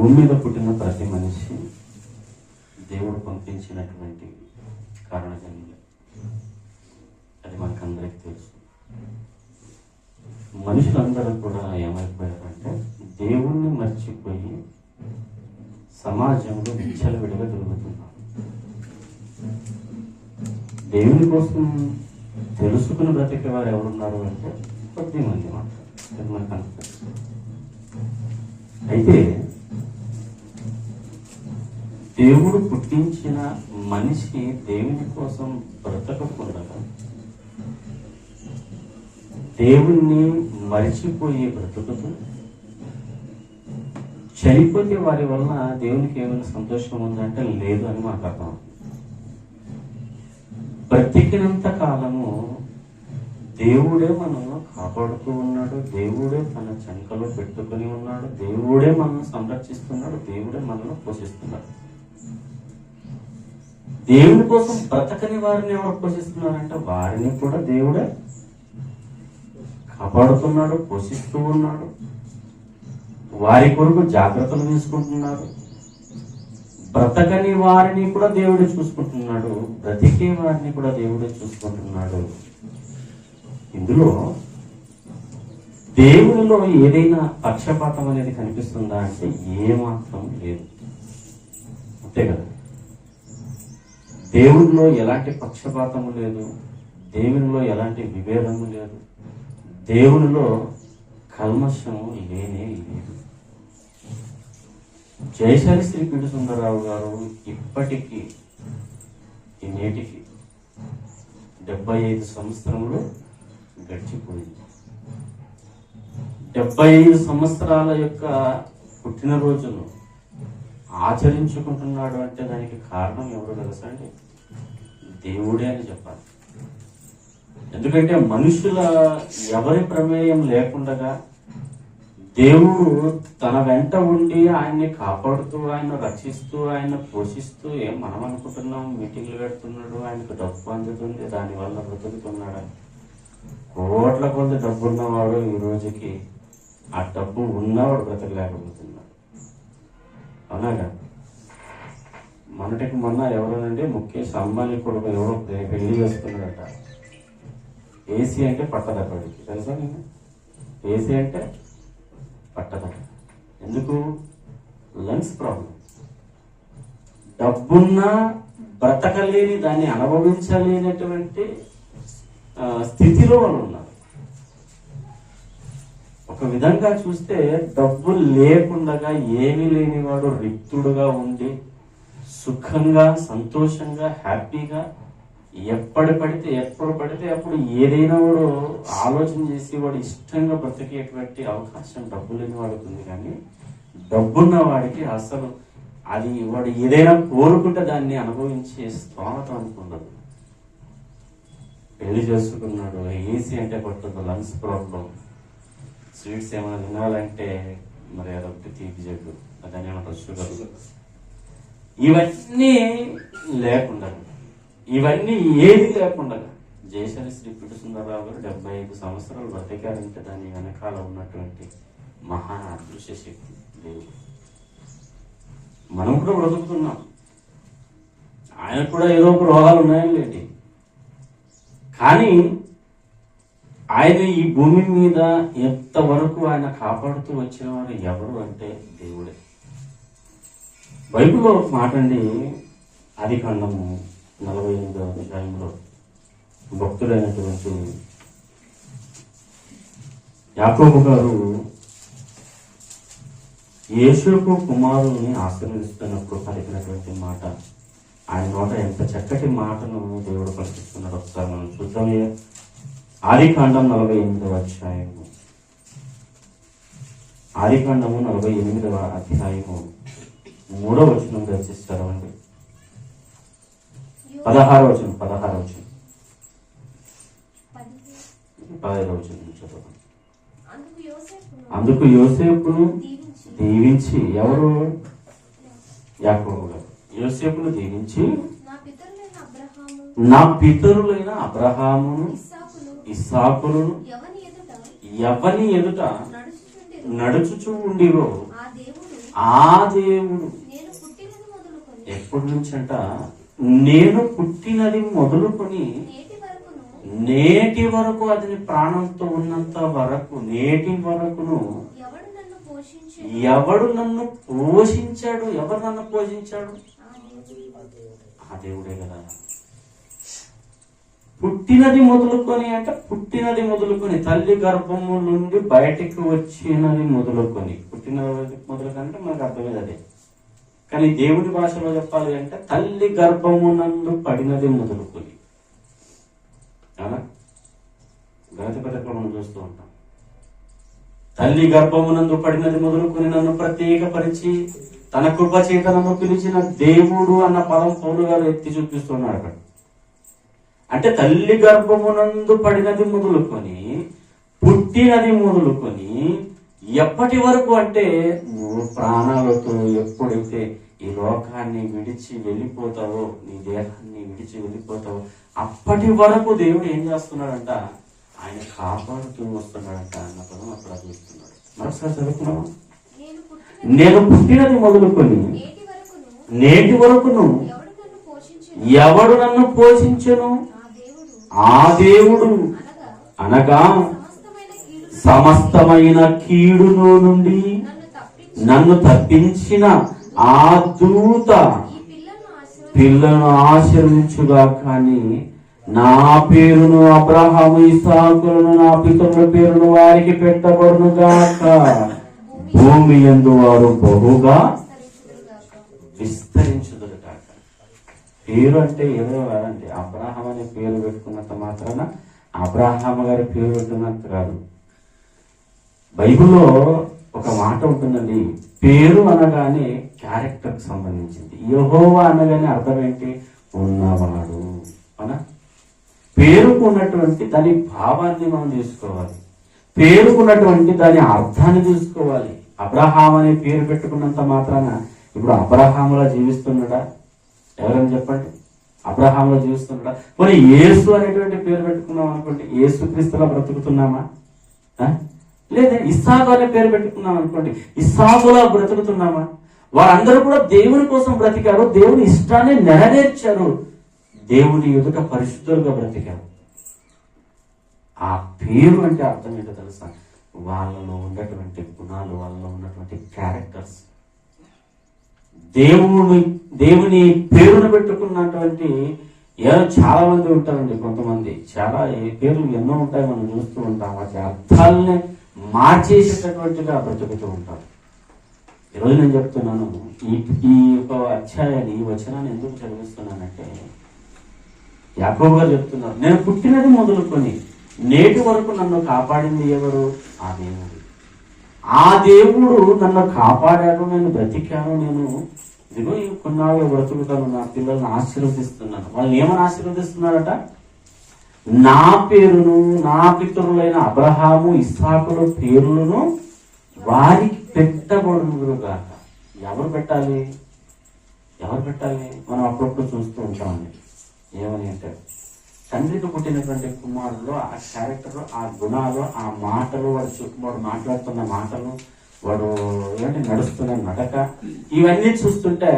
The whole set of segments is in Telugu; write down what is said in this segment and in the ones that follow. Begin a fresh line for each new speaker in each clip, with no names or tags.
భూమి మీద పుట్టిన ప్రతి మనిషి దేవుడు పంపించినటువంటి కారణజన్యులే. అది మనకందరికి తెలుసు. మనుషులందరూ కూడా ఏమైపోయారంటే దేవుణ్ణి మర్చిపోయి సమాజంలో విచ్చలవిడిగా తిరుగుతున్నారు. దేవుని కోసం తెలుసుకుని బ్రతికే వారు ఎవరున్నారు అంటే కొద్ది మంది మాత్రం అది మనకు అయితే దేవుడు పుట్టించిన మనిషి దేవుని కోసం బ్రతకకుండా దేవుణ్ణి మరిచిపోయి బ్రతుకుతూ? చనిపోతే వారి వలన దేవునికి ఏమైనా సంతోషం ఉందంటే లేదు అని మాకు అర్థం. బ్రతికినంత కాలము దేవుడే మనల్ని కాపాడుతూ ఉన్నాడు దేవుడే తన చంకలో పెట్టుకుని ఉన్నాడు దేవుడే మనల్ని సంరక్షిస్తున్నాడు దేవుడే మనల్ని పోషిస్తున్నాడు. దేవుని కోసం బ్రతకని వారిని ఎవరు పోషిస్తున్నారంటే వారిని కూడా దేవుడే కాపాడుతున్నాడు పోషిస్తూ ఉన్నాడు. వారి కొరకు జాగ్రత్తలు తీసుకుంటున్నాడు. బ్రతకని వారిని కూడా దేవుడే చూసుకుంటున్నాడు. బ్రతికే వారిని కూడా దేవుడే చూసుకుంటున్నాడు. ఇందులో దేవునిలో ఏదైనా పక్షపాతం అనేది కనిపిస్తుందా అంటే ఏమాత్రం లేదు. అంతే కదా? దేవునిలో ఎలాంటి పక్షపాతము లేదు. దేవునిలో ఎలాంటి విభేదము లేదు. దేవునిలో కల్మషము లేనే లేదు. జయశాలి శ్రీ పిడి సుందరరావు గారు ఇప్పటికీ ఈ నేటికి డెబ్బై ఐదు సంవత్సరంలో గడిచిపోయింది. డెబ్బై ఐదు సంవత్సరాల యొక్క పుట్టినరోజును ఆచరించుకుంటున్నాడు అంటే దానికి కారణం ఎవరు తెలుసా అండి? దేవుడే అని చెప్పాలి. ఎందుకంటే మనుషుల ఎవరి ప్రమేయం లేకుండా దేవుడు తన వెంట ఉండి ఆయన్ని కాపాడుతూ ఆయన రక్షిస్తూ ఆయన పోషిస్తూ ఏం మనం అనుకుంటున్నాం? మీటింగ్లు పెడుతున్నాడు ఆయనకు డబ్బు అందుతుంది దానివల్ల బ్రతుకుతున్నాడు. కోట్ల కొద్ది డబ్బు ఉన్నవాడు ఈ రోజుకి ఆ డబ్బు ఉన్నవాడు బ్రతకలేకపోతున్నాడు. అవునాగా మొన్నటికి మొన్న ఎవరోనండి ముఖేష్ అంబానీ కొడుకు ఎవరో పెళ్ళి చేసుకున్నాడట ఏసీ అంటే పట్టదప్పటికి తెలుసా నేను ఏసీ అంటే పట్టదట. ఎందుకు? Lungs problem. డబ్బున్నా బ్రతకలేని దాన్ని అనుభవించలేనటువంటి స్థితిలో వాళ్ళు ఉన్నారు. ఒక విధంగా చూస్తే డబ్బు లేకుండా ఏమీ లేనివాడు రిక్తుడుగా ఉండి సుఖంగా సంతోషంగా హ్యాపీగా ఎప్పుడు పడితే ఎప్పుడు పడితే అప్పుడు ఏదైనా వాడు ఆలోచన చేసి వాడు ఇష్టంగా బ్రతికేటువంటి అవకాశం డబ్బు లేని వాడికి ఉంది కానీ డబ్బున్న వాడికి అసలు అది వాడు ఏదైనా కోరుకుంటే దాన్ని అనుభవించే స్తోమత అనుకున్నది పెళ్ళి చేసుకున్నాడు ఏసీ అంటే పట్టుకుంది లంగ్స్ ప్రాబ్లం. స్వీట్స్ ఏమైనా తినాలంటే మరి అదొకటి తీపి జగ్గు. అదని ఏమంటారు షుగర్. ఇవన్నీ లేకుండా ఇవన్నీ ఏది లేకుండా జయశాలి శ్రీ పిటి సుందరరావు గారు డెబ్బై ఐదు సంవత్సరాలు బ్రతికారంటే దాని వెనకాల ఉన్నటువంటి మహా అదృశ్య శక్తి దేవుడు. మనం కూడా బ్రతుకుతున్నాం. ఆయన కూడా ఏదో ఒక రోగాలు ఉన్నాయని లేటి కానీ ఆయన ఈ భూమి మీద ఎంతవరకు ఆయన కాపాడుతూ వచ్చిన వారు ఎవరు అంటే దేవుడే. బైబిల్లో ఒక మాట అండి అది కాండము నలభై ఎనిమిదవ అధ్యాయంలో భక్తుడైనటువంటి యాకోబు గారు యేసుకు కుమారుని ఆశీర్వదిస్తున్నప్పుడు పలికినటువంటి మాట. ఆయన నోట ఎంత చక్కటి మాటను దేవుడు పలికిస్తున్నాడు ఒకసారి మనం చూద్దాం ఆదికాండం నలభై ఎనిమిదవ అధ్యాయము. ఆదికాండము నలభై ఎనిమిదవ అధ్యాయము. మూడో వచనం దయచేసి చదవండి పదహారో వచనం పదహారో వచనం. పదహైదో వచనం చదవండి.
అందుకు యోసేపును దీవించి
ఎవరు? యాకోబు గారు. యోసేపును దీవించి
నా పితరులైన
అబ్రహామును
ఇస్సాకులు
ఇస్సాకును
ఎవని ఎదుట
నడుచుచు ఎదుట ఉండిరో
ఆ దేవుడు
ఆ దేవుడు
నేను పుట్టినది మొదలుకొని
ఎప్పటి నుంచి అంట? నేను పుట్టినది మొదలుకొని
నేటి
వరకు అతని ప్రాణంతో ఉన్నంత వరకు నేటి వరకును
ఎవడు నన్ను
పోషించాడు? ఎవరు నన్ను పోషించాడు?
ఆ దేవుడే
కదా. పుట్టినది మొదలుకొని అంటే పుట్టినది మొదలుకొని తల్లి గర్భము నుండి బయటికి వచ్చినది మొదలుకొని. పుట్టినది మొదలుకంటే మనకు అర్థమేది అదే. కానీ దేవుడి భాషలో చెప్పాలి అంటే తల్లి గర్భమునందు పడినది మొదలుకొని. అవునా? గణతి పథకం మనం చూస్తూ ఉంటాం. తల్లి గర్భమునందు పడినది మొదలుకొని నన్ను ప్రత్యేకపరిచి తన కృప చేత నన్ను పిలిచిన దేవుడు అన్న పదం పౌరుగారు ఎత్తి చూపిస్తున్నాడు అక్కడ. అంటే తల్లి గర్భమునందు పడినది మొదలుకొని పుట్టినది మొదలుకొని ఎప్పటి వరకు అంటే నువ్వు ప్రాణాలతో ఎప్పుడైతే ఈ లోకాన్ని విడిచి వెళ్ళిపోతావో నీ దేహాన్ని విడిచి వెళ్ళిపోతావో అప్పటి వరకు దేవుడు ఏం చేస్తున్నాడంట? ఆయన కాపాడుతూ వస్తున్నాడంట అన్న పదం అక్కడ చూస్తున్నాడు. మరొకసారి చదువుకున్నావా
నేను పుట్టిన
నేను పుట్టినది మొదలుకొని
నేటి వరకును ఎవడు నన్ను
పోషించెను?
ఆ దేవుడు అనగా సమస్తమైన
కీడులో నుండి
నన్ను
తప్పించిన ఆ దూత
పిల్లను
ఆశ్రయించుగా కానీ నా పేరును అబ్రహాము ఇసాకులను నా పితరుల పేరును వారికి పెట్టబడునుగాక. భూమి ఎందు వారు బహుగా పేరు అంటే ఏదో కాదండి. అబ్రాహం అనే పేరు పెట్టుకున్నంత మాత్రాన అబ్రాహాం గారి పేరు పెట్టుకున్నంత కాదు. బైబిల్లో ఒక మాట ఉంటుందండి. పేరు అనగానే క్యారెక్టర్కి సంబంధించింది. యహోవా అనగానే అర్థం ఏంటి? ఉన్నవాడు. అవునా? పేరుకు ఉన్నటువంటి దాని భావాన్ని మనం తీసుకోవాలి పేరుకున్నటువంటి దాని అర్థాన్ని తీసుకోవాలి అబ్రహాం అనే పేరు పెట్టుకున్నంత మాత్రాన ఇప్పుడు అబ్రహాములా జీవిస్తున్నాడా? ఎవరని చెప్పండి? అబ్రహాంలో జీవిస్తున్నాడా మరి యేసు అనేటువంటి పేరు పెట్టుకున్నాం అనుకోండి యేసు క్రీస్తులా బ్రతుకుతున్నామా? ఆ? లేదా ఇస్సాకు అనే పేరు పెట్టుకున్నాం అనుకోండి ఇస్సాకులా బ్రతుకుతున్నామా? వారందరూ కూడా దేవుని కోసం బ్రతికారు దేవుని ఇష్టాన్ని నెరవేర్చారు. దేవుని ఎదుట పరిశుద్ధులుగా బ్రతికారు. ఆ పేరు అంటే అర్థం ఏంటో తెలుసా? వాళ్ళలో ఉన్నటువంటి గుణాలు వాళ్ళలో ఉన్నటువంటి క్యారెక్టర్స్ దేవుని దేవుని పేరును పెట్టుకున్నటువంటి ఏదో చాలా మంది ఉంటారండి కొంతమంది. చాలా పేర్లు ఎన్నో ఉంటాయి మనం చూస్తూ ఉంటాం. వాటి అర్థాలని మార్చేసేటటువంటిగా బ్రతుకుతూ ఉంటారు. ఈరోజు నేను చెప్తున్నాను ఈ ఈ యొక్క అధ్యాయాన్ని ఈ వచనాన్ని ఎందుకు చదివిస్తున్నానంటే యాకోబు గారు చెప్తున్నారు నేను పుట్టినది మొదలుకొని నేటి వరకు నన్ను కాపాడింది ఎవరు? ఆ దేవుడు. ఆ దేవుడు నన్ను కాపాడాడు నేను బ్రతికాను నేను ఇదిగో కొన్నాళ్ళు బ్రతుకుతాను నా పిల్లల్ని ఆశీర్వదిస్తున్నాను వాళ్ళని ఏమని ఆశీర్వదిస్తున్నారట నా పేరును నా పితరులైన అబ్రహాము ఇస్సాకుల పేర్లను వారికి పెట్టబడును గాక. ఎవరు పెట్టాలి? ఎవరు పెట్టాలి? మనం అప్పుడప్పుడు చూస్తూ ఉంటామండి. ఏమని అంటే తండ్రికి పుట్టినటువంటి కుమారుడు ఆ క్యారెక్టర్ ఆ గుణాలు ఆ మాటలు వాడు చూ వాడు మాట్లాడుతున్న మాటలు వాడు ఏంటి నడుస్తున్న నడక ఇవన్నీ చూస్తుంటే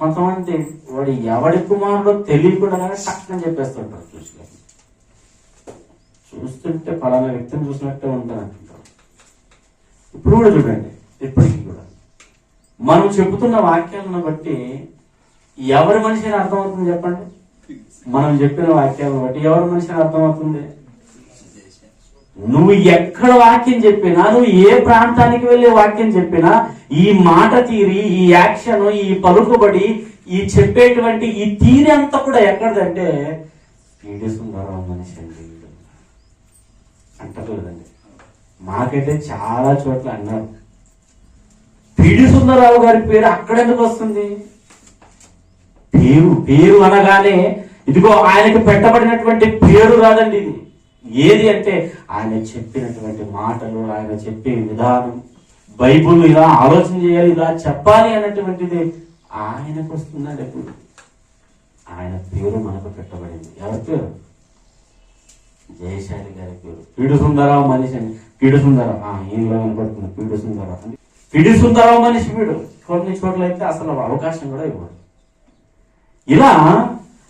కొంతమంది వాడు ఎవడి కుమారుడో తెలియకుండా కష్టం చెప్పేస్తుంటారు చూసి చూస్తుంటే ఫలానా వ్యక్తిని చూసినట్టే ఉంటాను అంటుంటారు ఇప్పుడు కూడా చూడండి ఇప్పటికీ కూడా. మనం చెబుతున్న వాక్యాలను బట్టి ఎవరి మనిషి అర్థమవుతుంది చెప్పండి? మనం చెప్పిన వాక్యాలను బట్టి ఎవరి మనిషిని అర్థమవుతుంది? నువ్వు ఎక్కడ వాక్యం చెప్పినా నువ్వు ఏ ప్రాంతానికి వెళ్ళి వాక్యం చెప్పినా ఈ మాట తీరి ఈ యాక్షన్ ఈ పలుకుబడి ఈ చెప్పేటువంటి ఈ తీరి అంతా కూడా ఎక్కడదంటే పీడి సుందరరావు మనిషి అండి. అంటలేదండి మాకైతే చాలా చోట్ల అన్నారు. పీడి సుందరరావు గారి పేరు అక్కడ ఎందుకు వస్తుంది? పేరు పేరు అనగానే ఇదిగో ఆయనకు పెట్టబడినటువంటి పేరు కాదండి ఇది. ఏది అంటే ఆయన చెప్పినటువంటి మాటలు ఆయన చెప్పే విధానం బైబుల్ ఇలా ఆలోచన చేయాలి ఇలా చెప్పాలి అన్నటువంటిది ఆయనకు వస్తుందండి ఎప్పుడు. ఆయన పేరు మనకు పెట్టబడింది. ఎవరి పేరు? జయశాలి గారి పేరు. పీడు సుందరరావు మనిషి అండి. పీడు సుందరరావు. ఆ ఈయనలో కనపడుతుంది. పీడు సుందరరావు. పీడు సుందరరావు మనిషి వీడు. కొన్ని చోట్ల అయితే అసలు అవకాశం కూడా ఇవ్వడు. ఇలా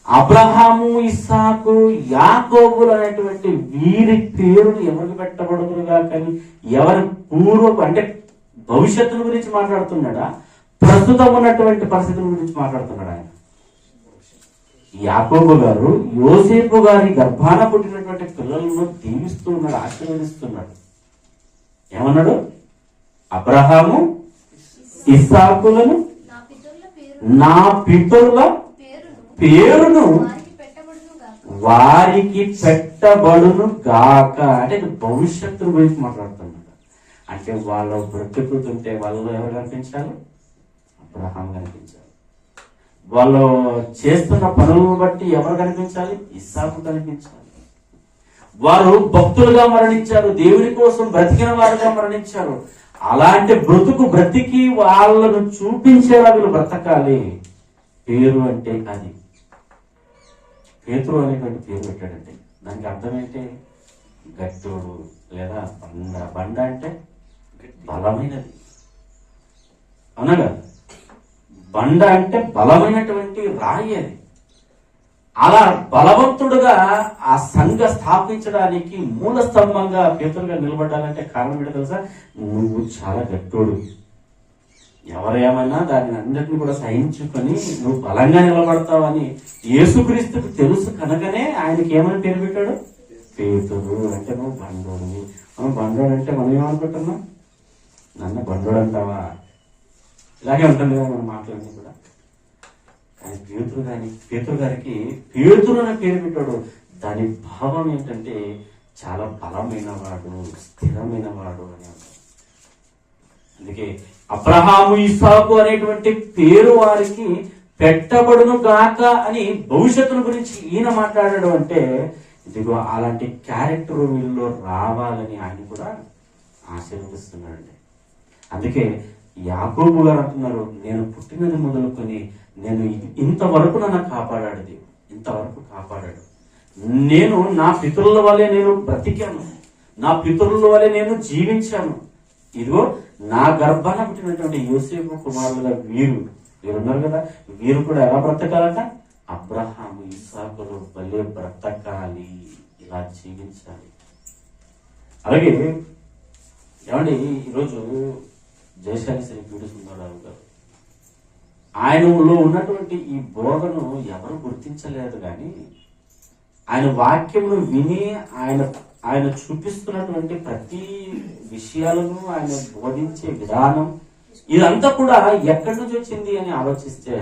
అబ్రహాము ఇస్సాకు యాకోబులు అనేటువంటి వీరి పేరులు ఎవరికి పెట్టబడుతురుగా కానీ ఎవరి పూర్వపు అంటే భవిష్యత్తుల గురించి మాట్లాడుతున్నాడా? ప్రస్తుతం ఉన్నటువంటి పరిస్థితుల గురించి మాట్లాడుతున్నాడు ఆయన? యాకోబు గారు యోసేపు గారి గర్భాన పుట్టినటువంటి పిల్లలను దీవిస్తూ ఉన్నాడు ఆశీర్వదిస్తున్నాడు. ఏమన్నాడు? అబ్రహాము ఇస్సాకులను
నా పితరుల పేరును వారికి పెట్టబడును గాక.
అంటే భవిష్యత్తు గురించి మాట్లాడుతున్నాడు అంటే వాళ్ళు బ్రతుకుతుంటే వాళ్ళు ఎవరు కనిపించాలి అబ్రహాం కనిపించాలి వాళ్ళు చేస్తున్న పనులను బట్టి ఎవరు కనిపించాలి? ఇస్సాకు కనిపించాలి. వారు భక్తులుగా మరణించారు దేవుని కోసం బ్రతికిన వారుగా మరణించారు. అలాంటి బ్రతుకు బ్రతికి వాళ్ళను చూపించేలా వీళ్ళు బ్రతకాలి. పేరు అంటే అది. పేతురు అనేటువంటి పేరు పెట్టాడంటే దానికి అర్థం ఏంటి గట్టోడు లేదా బండ. బండ అంటే బలమైనది. అవునా బండ అంటే బలమైనటువంటి రాయి అది. అలా బలవంతుడుగా ఆ సంఘ స్థాపించడానికి మూల స్తంభంగా పేతురుగా నిలబడాలంటే కారణం ఏంటో తెలుసా? నువ్వు చాలా గట్టోడు ఎవరేమన్నా దాని అన్నిటిని కూడా సహించుకొని నువ్వు బలంగా నిలబడతావని యేసుక్రీస్తుకు తెలుసు కనుకనే ఆయనకి ఏమని పేరు పెట్టాడు? పేతుడు అంటే నువ్వు బండోడిని మనం బండోడు అంటే మనం ఏమనుకుంటున్నాం? నన్ను బండోడు అంటావా? ఇలాగే ఉంటుంది కదా మన మాటలన్నీ కూడా. కానీ పేతురు గారి పేతురు గారికి పేతురు అనే పేరు పెట్టాడు. దాని భావం ఏంటంటే చాలా బలమైన వాడు స్థిరమైన వాడు అని అందుకే అబ్రహాము ఇస్సాకు అనేటువంటి పేరు వారికి పెట్టబడును గాక అని భవిష్యత్తును గురించి ఈయన మాట్లాడాడు అంటే ఇదిగో అలాంటి క్యారెక్టర్ వీళ్ళలో రావాలని ఆయన కూడా ఆశీర్వదిస్తున్నాడండి. అందుకే యాకోబు గారు అంటున్నారు నేను పుట్టినది మొదలుకొని నేను ఇంతవరకు నన్ను కాపాడాడు దేవుడు ఇంతవరకు కాపాడాడు. నేను నా పితరుల వల్లే నేను బ్రతికాను నా పితరుల వల్లే నేను జీవించాను ఇదిగో నా గర్భాన పుట్టినటువంటి యూసేపు కుమారుల వీరు వీరున్నారు కదా వీరు కూడా ఎలా బ్రతకాలట? అబ్రహాము ఇసాకులు భలే బ్రతకాలి ఇలా జీవించాలి. అలాగే ఏమండి ఈరోజు జయశాలి శ్రీ పీడి సుందరరావు గారు ఆయనలో ఉన్నటువంటి ఈ బోధను ఎవరు గుర్తించలేదు కానీ ఆయన వాక్యమును విని ఆయన ఆయన చూపిస్తున్నటువంటి ప్రతి విషయాలను ఆయన బోధించే విధానం ఇదంతా కూడా ఎక్కడి నుంచి వచ్చింది అని ఆలోచిస్తే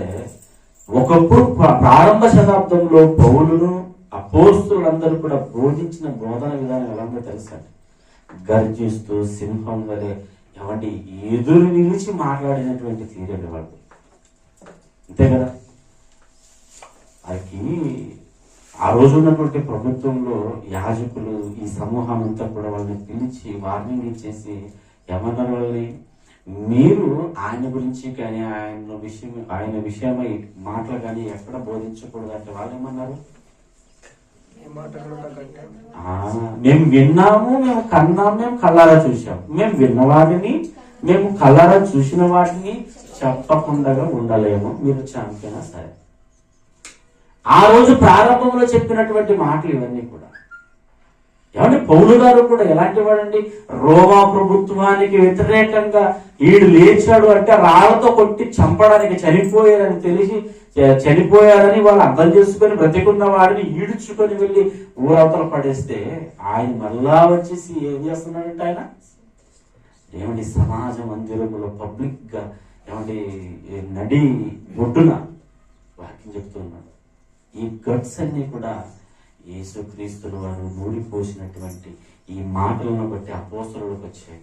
ఒకప్పుడు ప్రారంభ శతాబ్దంలో పౌలును అపోస్తులందరూ కూడా బోధించిన బోధన విధానం ఎలా తెలుసండి గర్జిస్తూ సింహం వలె ఏమంటే ఎదురు నిలిచి మాట్లాడినటువంటి తీరే వాళ్ళు అంతే కదా? వారికి ఆ రోజు ఉన్నటువంటి ప్రభుత్వంలో యాజకులు ఈ సమూహం అంతా కూడా వాళ్ళని పిలిచి వార్నింగ్ ఇచ్చేసి ఏమన్నారు వాళ్ళని మీరు ఆయన గురించి కానీ ఆయన విషయం ఆయన విషయమై మాటలు కానీ ఎక్కడ బోధించకూడదు అంటే వాళ్ళు ఏమన్నారు? మేము విన్నాము మేము కన్నాము మేము కళ్ళారా చూసాం మేము విన్న వాటిని మేము కళ్ళారా చూసిన వాటిని చెప్పకుండా ఉండలేము. మీరు చంపినా సరే. ఆ రోజు ప్రారంభంలో చెప్పినటువంటి మాటలు ఇవన్నీ కూడా. ఏమంటే పౌలు గారు కూడా ఎలాంటి వాడండి? రోమా ప్రభుత్వానికి వ్యతిరేకంగా ఈడు లేచాడు అంటే రాళ్ళతో కొట్టి చంపడానికి చనిపోయారని తెలిసి చనిపోయారని వాళ్ళు అర్థం చేసుకొని బ్రతికున్న వాడిని ఈడ్చుకొని వెళ్ళి ఊరవతల పడేస్తే ఆయన మళ్ళా వచ్చేసి ఏం చేస్తున్నాడంటే ఆయన? ఏమండి సమాజ మందిరంలో పబ్లిక్గా ఏమండి నడి ఒడ్డున వాక్యం చెప్తున్నాడు ఈ గట్స్ అన్ని కూడా యేసుక్రీస్తులు వారు మూడిపోసినటువంటి ఈ మాటలను బట్టి అపోస్తులకు వచ్చాయి.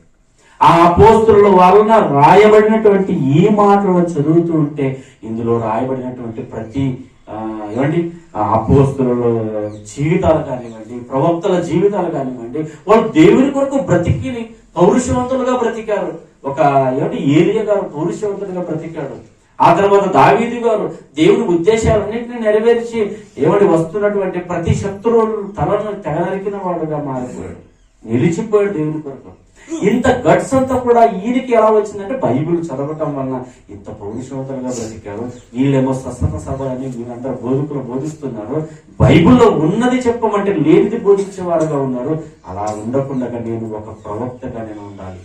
ఆ అపోస్తుల వలన రాయబడినటువంటి ఈ మాటలను చదువుతూ ఉంటే ఇందులో రాయబడినటువంటి ప్రతి ఆ, ఏమండి? ఆ అపోస్తుల జీవితాలు కానివ్వండి ప్రవక్తల జీవితాలు కానివ్వండి వాళ్ళు దేవుని కొరకు బ్రతికిని పౌరుషవంతులుగా బ్రతికారు. ఒక ఏమిటి ఏలియా గారు పౌరుషవంతులుగా బ్రతికాడు. ఆ తర్వాత దావీదు గారు దేవుని ఉద్దేశాలన్నింటినీ నెరవేర్చి ఏమని వస్తున్నటువంటి ప్రతి శత్రువులు తలను తెగనరికిన వాడుగా మారిపోయాడు. నిలిచిపోయాడు దేవుని కొరకు. ఇంత గట్స్ అంతా కూడా ఈయనకి ఎలా వచ్చిందంటే బైబిల్ చదవటం వలన ఇంత పౌరుషవతలుగా బ్రతికారు. వీళ్ళేమో స్వస్థత సభ అని వీళ్ళందరూ బోధకులు బోధిస్తున్నారు. బైబిల్లో ఉన్నది చెప్పమంటే లేనిది బోధించేవారుగా ఉన్నారు. అలా ఉండకుండా నేను ఒక ప్రవక్తగా నేను ఉండాలి.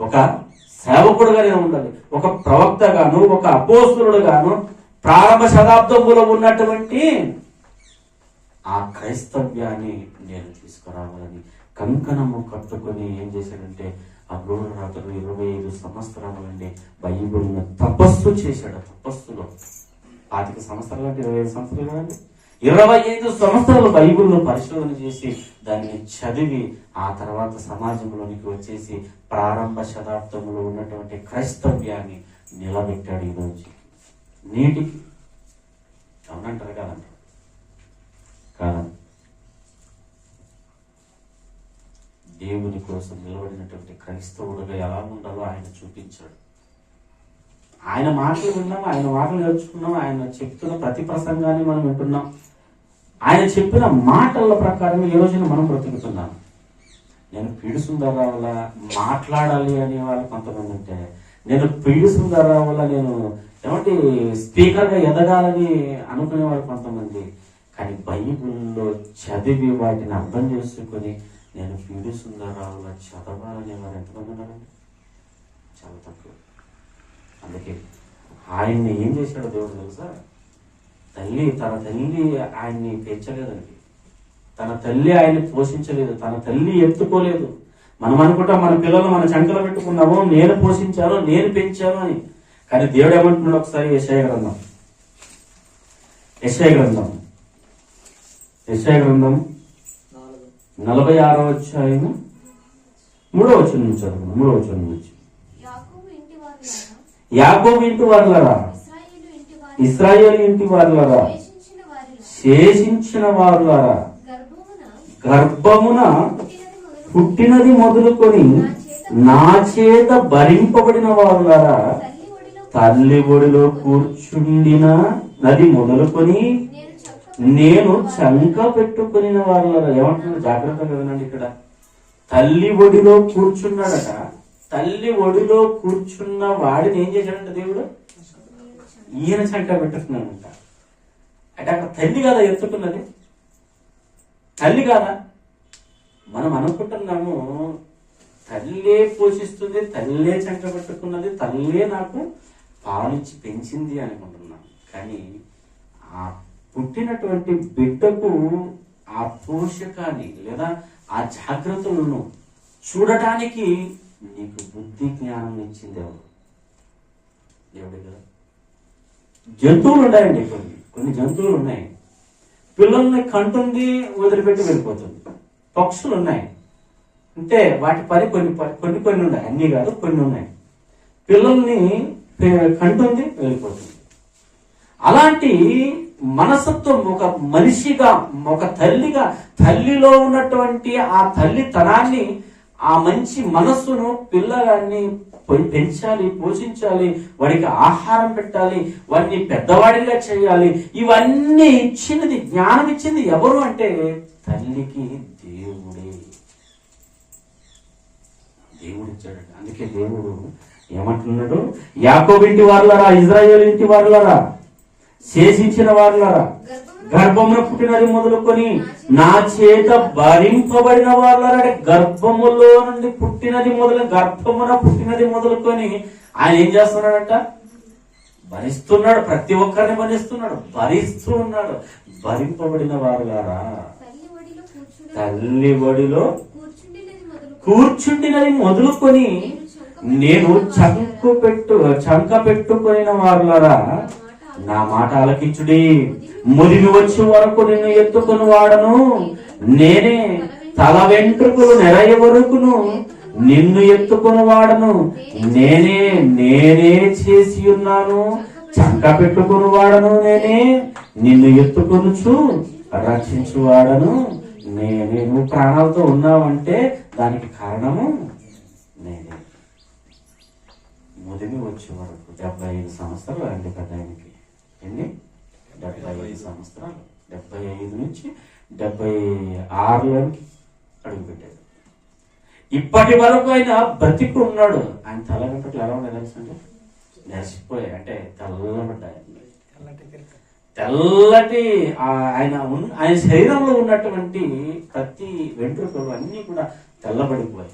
ఒక సేవకుడుగా నేను ఉండాలి ఒక ప్రవక్తగాను ఒక అపోస్తులుగాను ప్రారంభ శతాబ్దంలో ఉన్నటువంటి ఆ క్రైస్తవ్యాన్ని నేను తీసుకురావాలని కంకణము కట్టుకొని ఏం చేశాడంటే ఆ గృహరాత్రులు ఇరవై ఐదు సంవత్సరాలండి బైబిల్ని తపస్సు చేశాడు తపస్సులో. పాతిక సంవత్సరాలు అంటే ఇరవై ఐదు సంవత్సరాలు కదండి. ఇరవై ఐదు సంవత్సరాలు బైబిల్ను పరిశోధన చేసి దాన్ని చదివి ఆ తర్వాత సమాజంలోనికి వచ్చేసి ప్రారంభ శతాబ్దంలో ఉన్నటువంటి క్రైస్తవ్యాన్ని నిలబెట్టాడు ఈ రోజు నేటికి అవునంటారు కదండి? కాదండి దేవుని కోసం నిలబడినటువంటి క్రైస్తవుడుగా ఎలా ఉండాలో ఆయన చూపించాడు. ఆయన మాటలు విన్నాం ఆయన మాటలు నేర్చుకున్నాం ఆయన చెప్తున్న ప్రతి ప్రసంగాన్ని మనం వింటున్నాం. ఆయన చెప్పిన మాటల ప్రకారం ఈ రోజున మనం బ్రతుకుతున్నాం. నేను పీడి సుందరరావు మాట్లాడాలి అనే వాళ్ళు కొంతమంది ఉంటే నేను పీడి సుందరరావు నేను ఏమంటే స్పీకర్గా ఎదగాలని అనుకునే కొంతమంది కానీ బైబిల్లో చదివి వాటిని అర్థం చేసుకొని నేను పీడి సుందరరావులా చదవాలని వారు ఎంతమంది ఉన్నారండి? చాలా తక్కువ. అందుకే ఆయన్ని ఏం చేశాడో దేవుడు తెలుసా? తల్లి తన తల్లి ఆయన్ని పెంచలేదండి తన తల్లి ఆయన్ని పోషించలేదు. తన తల్లి ఎత్తుకోలేదు. మనం అనుకుంటాం మన పిల్లలు మన చంకలో పెట్టుకున్నాము నేను పోషించాను నేను పెంచాను అని. కానీ దేవుడు ఏమంటున్నాడు ఒకసారి? యశయ గ్రంథం. యశయ గ్రంథం. యశయ గ్రంథం నలభై ఆరో అధ్యాయము మూడో వచ్చిన నుంచి చదువు మూడో వచ్చిన నుంచి.
యాకోబు ఇంటి వారులారా
యాకోబు ఇంటి వారులరా
ఇశ్రాయేలు ఇంటి వారు
ఇస్రాయేల్ ఇంటి వారులారా
శేషించిన
వారులారా
గర్భమున పుట్టినది
మొదలుకొని నా చేత భరింపబడిన వారులారా
తల్లి ఒడిలో
కూర్చుండిన నది మొదలుకొని
నేను
చంక పెట్టుకుని వారులారా ఏమంటున్నారు జాగ్రత్తగా వినండి ఇక్కడ. తల్లి ఒడిలో కూర్చున్నాడట. తల్లి ఒడిలో కూర్చున్న వాడిని ఏం చేశాడంట దేవుడు? ఈయన చంక పెట్టుకున్నాడంట అంటే అక్కడ తల్లి కదా ఎత్తుకున్నది. తల్లి కాదా మనం అనుకుంటున్నాము తల్లే పోషిస్తుంది తల్లే చంక పెట్టుకున్నది తల్లే నాకు పాలిచ్చి పెంచింది అనుకుంటున్నాం. కానీ ఆ పుట్టినటువంటి బిడ్డకు ఆ పోషకాన్ని లేదా ఆ జాగ్రత్తలను చూడటానికి నీకు బుద్ధి జ్ఞానం ఇచ్చింది ఎవరు? దేవుడే కదా. జంతువులు ఉన్నాయండి కొన్ని. కొన్ని జంతువులు ఉన్నాయి. పిల్లల్ని కంటుంది వదిలిపెట్టి వెళ్ళిపోతుంది. పక్షులు ఉన్నాయి. అంటే వాటి పని కొన్ని ప- కొన్ని కొన్ని ఉన్నాయి. అన్ని కాదు కొన్ని ఉన్నాయి. పిల్లల్ని కంటుంది వెళ్ళిపోతుంది. అలాంటి మనసత్వం ఒక మనిషిగా ఒక తల్లిగా తల్లిలో ఉన్నటువంటి ఆ తల్లితనాన్ని ఆ మంచి మనస్సును పిల్లగాన్ని పెంచాలి పోషించాలి వాడికి ఆహారం పెట్టాలి వాడిని పెద్దవాడిగా చేయాలి. ఇవన్నీ ఇచ్చినది జ్ఞానం ఇచ్చింది ఎవరు అంటే తల్లికి దేవుడే. దేవుడు ఇచ్చాడు అందుకే దేవుడు ఏమంటున్నాడు? యాకోబింటి వారులరా ఇజ్రాయేల్ ఇంటి వారులరా శేషించిన వారులరా
గర్భమున
పుట్టినది మొదలుకొని నా చేత భరింపబడిన వాళ్ళ గర్భములో నుండి పుట్టినది మొదలు గర్భమున పుట్టినది మొదలుకొని ఆయన ఏం చేస్తున్నాడట? భరిస్తున్నాడు. ప్రతి ఒక్కరిని భరిస్తున్నాడు. భరిస్తూ ఉన్నాడు భరింపబడిన వారులారా
గారా
తల్లి ఒడిలో
కూర్చుండినది
మొదలుకొని నేను చంకు పెట్టు చంక పెట్టుకుని వారులారా నా మాట ఆలకించుడి. ముదిమి వచ్చే వరకు నిన్ను ఎత్తుకుని వాడను. నేనే తల వెంట్రుకలు నెరయ వరకును. నిన్ను ఎత్తుకుని వాడను. నేనే నేనే చేసి ఉన్నాను. చంక పెట్టుకుని వాడను నేనే. నిన్ను ఎత్తుకొనుచు రక్షించు వాడను. నేనే నువ్వు ప్రాణాలతో ఉన్నావంటే దానికి కారణము నేనే. ముదిమి వచ్చే వరకు డెబ్బై ఐదు సంవత్సరాలు అండి పెద్ద ఆయనకి. ఎన్ని? డెబ్బై ఐదు సంవత్సరాలు. డెబ్బై ఐదు నుంచి డెబ్బై ఆరులోకి అడుగుపెట్టాడు ఇప్పటి వరకు ఆయన బ్రతికి ఉన్నాడు. ఆయన తల వెంట్రుకలు ఎలా ఉన్నాయి తెలుసండి నెరసిపోయాయి అంటే తెల్లబడ్డాయి
తెల్లటి
తెల్లటి ఆ- ఆయన ఆయన శరీరంలో ఉన్నటువంటి ప్రతి వెంట్రుకలు అన్నీ కూడా తెల్లబడిపోయాయి.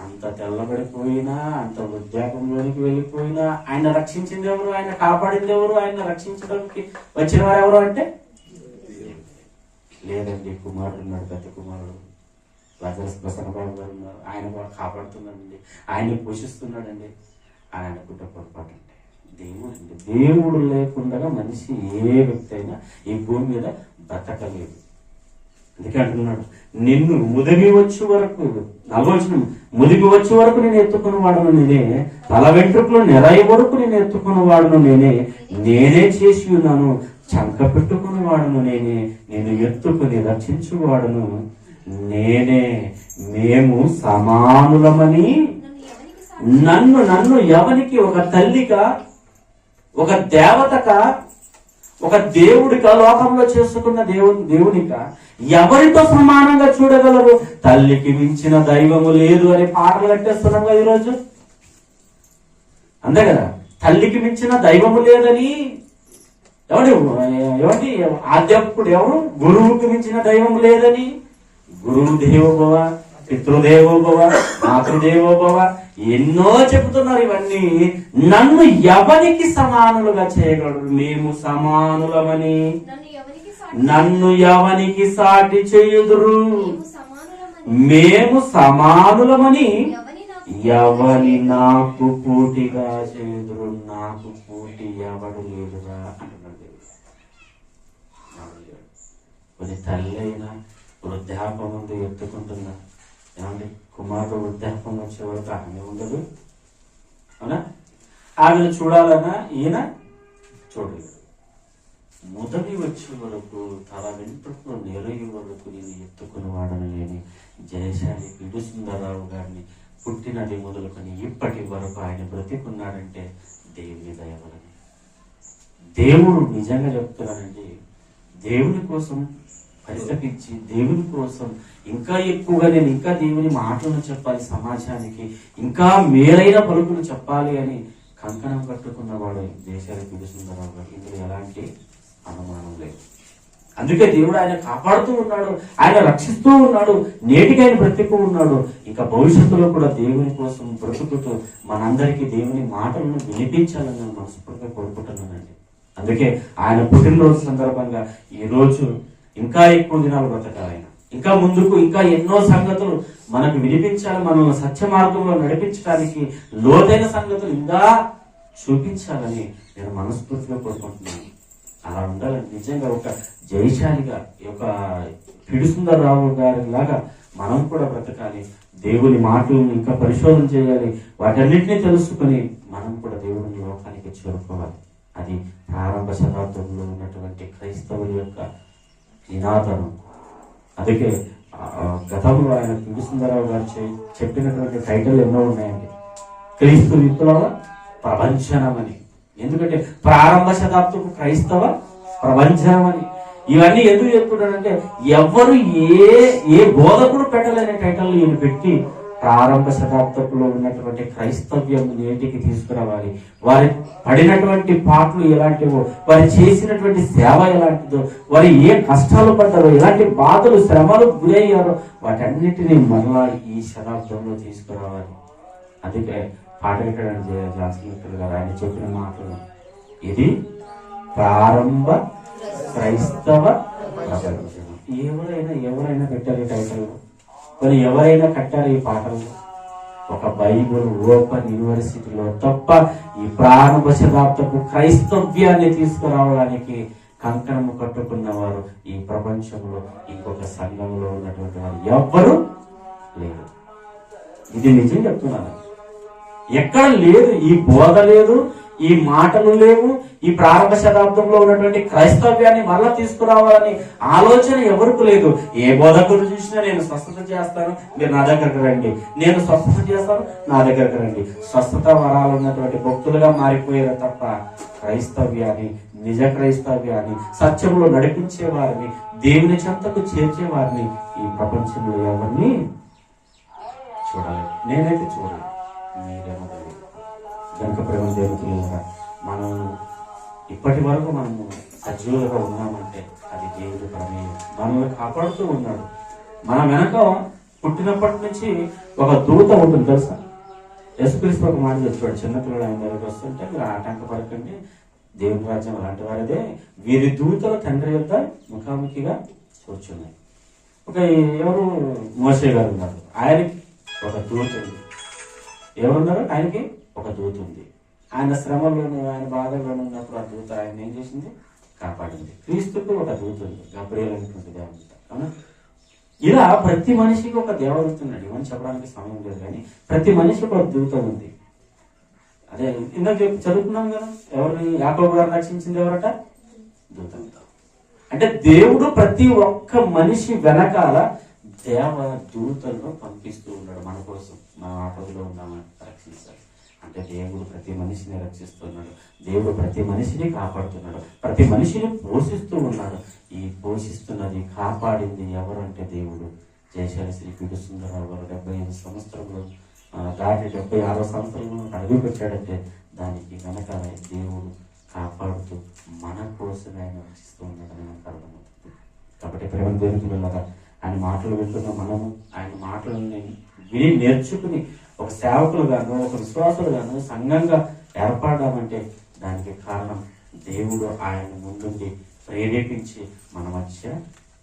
అంత తెల్లబడిపోయినా అంత వృద్ధాపంలోనికి వెళ్ళిపోయినా ఆయన రక్షించింది ఎవరు? ఆయన కాపాడింది ఎవరు? ఆయన రక్షించడానికి వచ్చిన వారు ఎవరు అంటే? లేదండి కుమారుడు ఉన్నాడు పెద్ద కుమారుడు. లజరస్ ప్రసన్నబాబు గారు ఉన్నారు. ఆయన కూడా కాపాడుతున్నాడండి. ఆయన్ని పోషిస్తున్నాడండి. అని అనుకుంటే పొరపాటు అంటే దేవుడు అండి. దేవుడు లేకుండా మనిషి ఏ వ్యక్తి అయినా ఈ భూమి మీద బ్రతకలేదు అందుకే అంటున్నాడు నిన్ను ముదిగి వచ్చే వరకు నలవచనం ముదిగి వచ్చే వరకు నేను ఎత్తుకున్న వాడును నేనే తల వెంట్రుకలు నెరయ వరకు నేను ఎత్తుకున్న వాడును నేనే నేనే చేసి ఉన్నాను చంక పెట్టుకున్న వాడును నేనే నేను ఎత్తుకుని రక్షించువాడును నేనే మేము సమానులమని
నన్ను
నన్ను ఎవరికి ఒక తల్లిగా ఒక దేవతక ఒక దేవుడిక లోకంలో చేసుకున్న దేవుని దేవునిక ఎవరితో సమానంగా చూడగలరు? తల్లికి మించిన దైవము లేదు అని పాటలు కట్టేస్తున్నాం కదా ఈరోజు. అంతే కదా? తల్లికి మించిన దైవము లేదని ఎవడు ఏమండి? ఆధ్యాత్ముడు ఎవరు? గురువుకి మించిన దైవం లేదని గురువు దేవోభవ పితృదేవోభవ మాతృదేవోభవ ఎన్నో చెబుతున్నారు ఇవన్నీ. నన్ను ఎవరికి సమానులుగా చేయగలరు? మేము సమానులమని.
నన్ను ఎవరికి సాటి
నన్ను ఎవనికి సాటి చేయుదురు?
మేము సమానులమని. ఎవని నాకు
పోటీగా చేదురు నాకు పోటీ ఎవడు లేదురా అంటున్నాడు దేవుడు. కొన్ని తల్లి అయినా వృద్ధాపం ముందు ఎత్తుకుంటున్నా. ఏమండి? కుమారుడు వృద్ధాపం వచ్చే వరకు ఆమె ఉండదు. అవునా? ఆమెను చూడాలన్నా ఈయన చూడలేదు. మొదటి వచ్చే వరకు తల వెంట్రుకలు నెరగి వరకు నేను ఎత్తుకుని వాడను లేని జయశాలి పిడు సుందరరావు గారిని పుట్టినది మొదలుకొని ఇప్పటి వరకు ఆయన బ్రతికున్నాడంటే దేవుని దయవలని దేవుడు నిజంగా చెప్తున్నానండి దేవుని కోసం పరితపించి దేవుని కోసం ఇంకా ఎక్కువగా నేను ఇంకా దేవుని మాటలను చెప్పాలి సమాజానికి ఇంకా మేలైన పలుకులు చెప్పాలి అని కంకణం కట్టుకున్నవాడు దేశానికి పిడి సుందరరావు గారు ఇందులో ఎలాంటి అనుమానం లేదు. అందుకే దేవుడు ఆయన కాపాడుతూ ఉన్నాడు ఆయన రక్షిస్తూ ఉన్నాడు నేటికి ఆయన బ్రతికు ఉన్నాడు. ఇంకా భవిష్యత్తులో కూడా దేవుని కోసం బ్రతుకుతూ మనందరికీ దేవుని మాటలను వినిపించాలని నేను మనస్ఫూర్తిగా కోరుకుంటున్నానండి. అందుకే ఆయన పుట్టినరోజు సందర్భంగా ఈ రోజు ఇంకా ఎక్కువ దినాలు బ్రతకాలి ఆయన ఇంకా ముందుకు ఇంకా ఎన్నో సంగతులు మనకు వినిపించాలి మనల్ని సత్య మార్గంలో నడిపించడానికి లోతైన సంగతులు ఇంకా చూపించాలని నేను మనస్ఫూర్తిగా కోరుకుంటున్నాను. అలా ఉండాలని నిజంగా ఒక జయశాలిగా ఈ యొక్క పిడుసుందరరావు గారి లాగా మనం కూడా బ్రతకాలి. దేవుని మాటలను ఇంకా పరిశోధన చేయాలి. వాటన్నిటినీ తెలుసుకొని మనం కూడా దేవుని లోకానికి చేరుకోవాలి. అది ప్రారంభ శతాబ్దంలో ఉన్నటువంటి క్రైస్తవుల యొక్క నినాదం అందుకే గతంలో ఆయన పిడుసుందరరావు గారు చెప్పినటువంటి టైటిల్ ఎన్నో ఉన్నాయండి. క్రీస్తు విప్లవ ప్రపంచనమని ఎందుకంటే ప్రారంభ శతాబ్దపు క్రైస్తవ ప్రపంచనమని ఇవన్నీ ఎందుకు చెప్తున్నాడంటే ఎవరు ఏ ఏ బోధకుడు పెట్టలేని టైటిల్ ఈయన పెట్టి ప్రారంభ శతాబ్దంలో ఉన్నటువంటి క్రైస్తవ్యం నేటికి తీసుకురావాలి. వారి పడినటువంటి పాటలు ఎలాంటివో వారు చేసినటువంటి సేవ ఎలాంటిదో వారు ఏ కష్టాలు పడ్డారో ఎలాంటి బాధలు శ్రమలు గురయ్యారో వాటన్నిటిని మరలా ఈ శతాబ్దంలో తీసుకురావాలి. అందుకే పాట పెట్టడానికి జాన్సన్ గారు ఆయన చెప్పిన మాటలు. ఇది ప్రారంభ క్రైస్తవ ప్రపంచం ఎవరైనా ఎవరైనా పెట్టాలి ఈ టైటిల్? మరి ఎవరైనా కట్టారు ఈ పాటలు? ఒక బైబుల్ ఓపెన్ యూనివర్సిటీలో తప్ప ఈ ప్రారంభ శతాబ్దపు క్రైస్తవ్యాన్ని తీసుకురావడానికి కంకణము కట్టుకున్న వారు ఈ ప్రపంచంలో ఇంకొక సంఘంలో ఉన్నటువంటి వారు ఎవ్వరు లేరు. ఇది నిజం చెప్తున్నాను. ఎక్కడ లేదు ఈ బోధ లేదు ఈ మాటలు లేవు ఈ ప్రారంభ శతాబ్దంలో ఉన్నటువంటి క్రైస్తవ్యాన్ని మరలా తీసుకురావాలని ఆలోచన ఎవరికి లేదు. ఏ బోధకుడు చూసినా నేను స్వస్థత చేస్తాను మీరు నా దగ్గరకు రండి. నేను స్వస్థత చేస్తాను నా దగ్గరకు రండి. స్వస్థత వరాలు ఉన్నటువంటి భక్తులుగా మారిపోయారు తప్ప క్రైస్తవ్యాన్ని నిజ క్రైస్తవ్యాన్ని సత్యంలో నడిపించే వారిని దేవుని చెంతకు చేర్చే వారిని ఈ ప్రపంచంలో ఎవరిని చూడాలి నేనైతే చూడాలి మీరేమో తెలియదు కనుక ప్రేమ దేవుతులుగా మనం ఇప్పటి వరకు మనము సజీవులుగా ఉన్నామంటే అది దేవుడు ప్రమేయం మనల్ని కాపాడుతూ ఉన్నాడు. మన వెనక పుట్టినప్పటి నుంచి ఒక దూత ఉంటుంది తెలుసా? యేసుక్రీస్తు ఒక మాట చెప్పాడు చిన్నపిల్లలు ఆయన దగ్గరికి వస్తుంటే మీరు ఆటంక పడకండి దేవుని రాజ్యం అలాంటి వారిదే. వీరి దూతల తండ్రి యొక్క ముఖాముఖిగా కూర్చున్నాయి. ఒక ఎవరు? మోసే గారు ఉన్నారు. ఆయనకి ఒక దూత ఉంది. ఎవరున్నారు ఆయనకి ఒక దూత ఉంది. ఆయన శ్రమలోను ఆయన బాధల్లోనూ ఉన్నప్పుడు ఆ దూత ఆయన ఏం చేసింది? కాపాడింది. క్రీస్తుకు ఒక దూత ఉంది గబ్రియల్ అనేటువంటి దేవత అవునా? ఇలా ప్రతి మనిషికి ఒక దేవదూత ఉన్నాడు ఇవన్నీ చెప్పడానికి సమయం లేదు కానీ ప్రతి మనిషికి ఒక దూత ఉంది. అదే ఇందాక చెప్పి చదువుకున్నాం కదా ఎవరిని యాకోబు గారు రక్షించింది ఎవరట? దూతంతో అంటే దేవుడు ప్రతి ఒక్క మనిషి వెనకాల దేవ దూతలను పంపిస్తూ ఉన్నాడు మన కోసం మన ఆపదలో ఉన్నామని రక్షిస్తాడు అంటే దేవుడు ప్రతి మనిషిని రక్షిస్తున్నాడు. దేవుడు ప్రతి మనిషిని కాపాడుతున్నాడు. ప్రతి మనిషిని పోషిస్తూ ఉన్నాడు. ఈ పోషిస్తున్నది కాపాడింది ఎవరంటే దేవుడు? జయశాలి శ్రీ పిడు సుందరరావు గారు డెబ్బై ఐదు సంవత్సరంలో దాటి డెబ్బై ఆరో సంవత్సరంలో అడుగుపెట్టాడంటే దానికి వెనక దేవుడు కాపాడుతూ మన కోసం ఆయన రక్షిస్తూ ఉన్నాడని మనకు అర్థమవుతుంది. కాబట్టి ప్రేమ దేవుడు ఆయన మాటలు వింటున్న మనము ఆయన మాటలని విని నేర్చుకుని ఒక సేవకులుగాను ఒక విశ్వాసులుగాను సంఘంగా ఏర్పడామంటే దానికి కారణం దేవుడు ఆయన ముందుండి ప్రేరేపించి మన మధ్య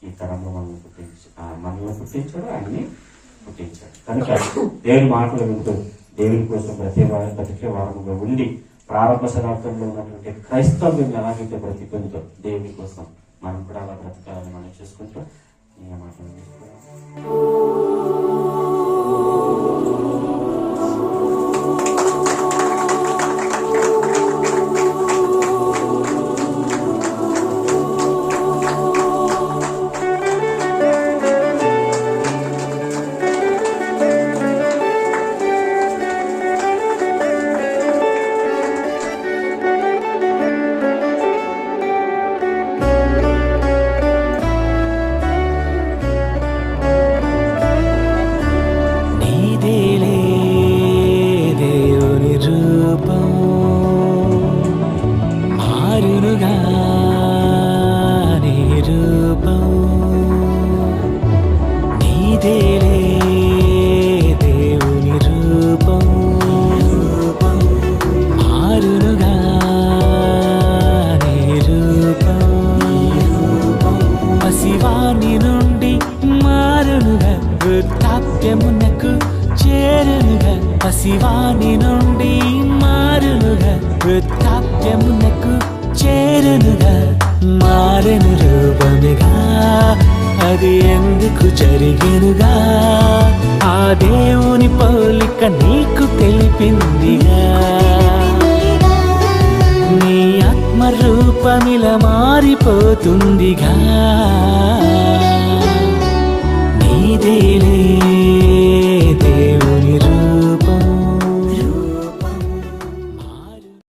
ఈ తరంలో మనల్ని పుట్టించి మనల్ని పుట్టించాడు ఆయన్ని పుట్టించాడు. కనుక దేవుని మాటలు వింటూ దేవుని కోసం ప్రతి వారం బతికే వారముగా ఉండి ప్రారంభ శతాబ్దంలో ఉన్నటువంటి క్రైస్తవ్యం ఎలాగైతే బ్రతికుందో దేవుని కోసం మనం కూడా అలా బ్రతకాలని మనం చేసుకుంటూ ఈ